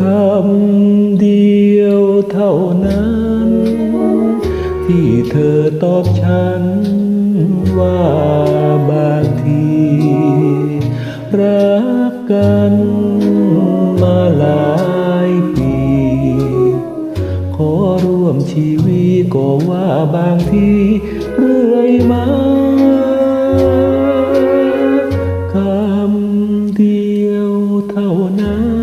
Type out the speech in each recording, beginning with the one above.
คำเดียวเท่านั้น ที่เธอตอบฉันว่าบางที รักกันมาหลายปี ขอร่วมชีวิตก็ว่าบางทีเรื่อยมาคำเดียวเท่านั้น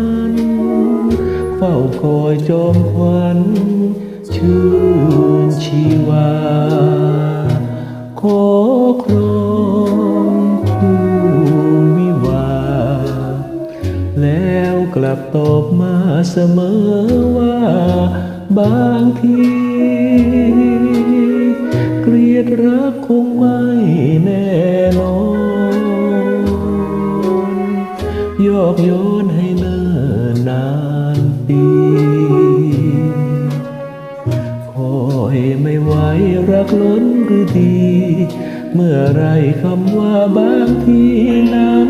ฝ้าคอยจอมขวัญชื่นชีวา ขอครองคู่วิวา แล้วกลับตอบมาเสมอว่า บางที เกลียดรักคงไม่านปีคอยไม่ไหวรักล้นหรือดี เมื่อไรคำว่าบางทีนั้น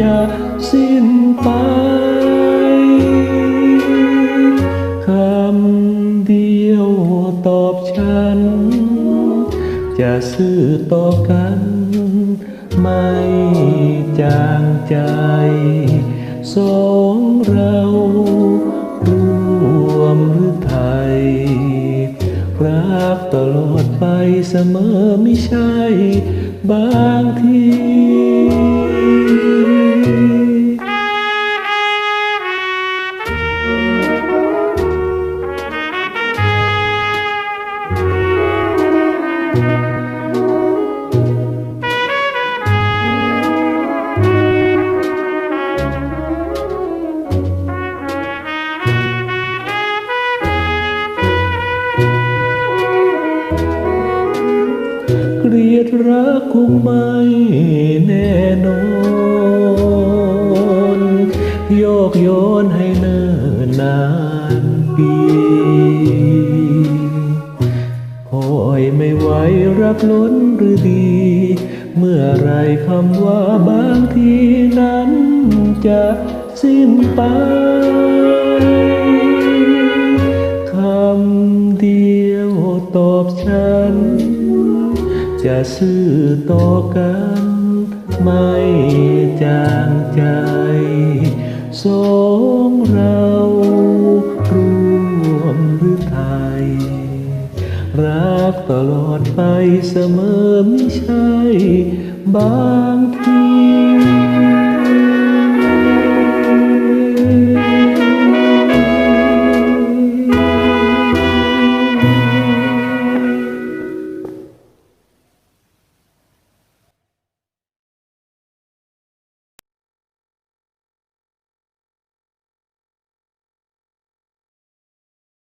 จะสิ้นไปคำเดียวตอบฉัน จะซื่อต่อกันไม่จางใจสองเรา รักตลอดไปเสมอไม่ใช่บางที ยดรักคงไม่แน่นอนโยกโยนให้เนิ่นนานปีคอยไม่ไหวรักล้นหรือดี เมื่อไรคำว่าบางทีนั้นจะสิ้นไป จะซื่อต่อกัน ไม่จางใจ สองเราร่วมหรือไทย รักตลอดไปเสมอไม่ใช่ บางที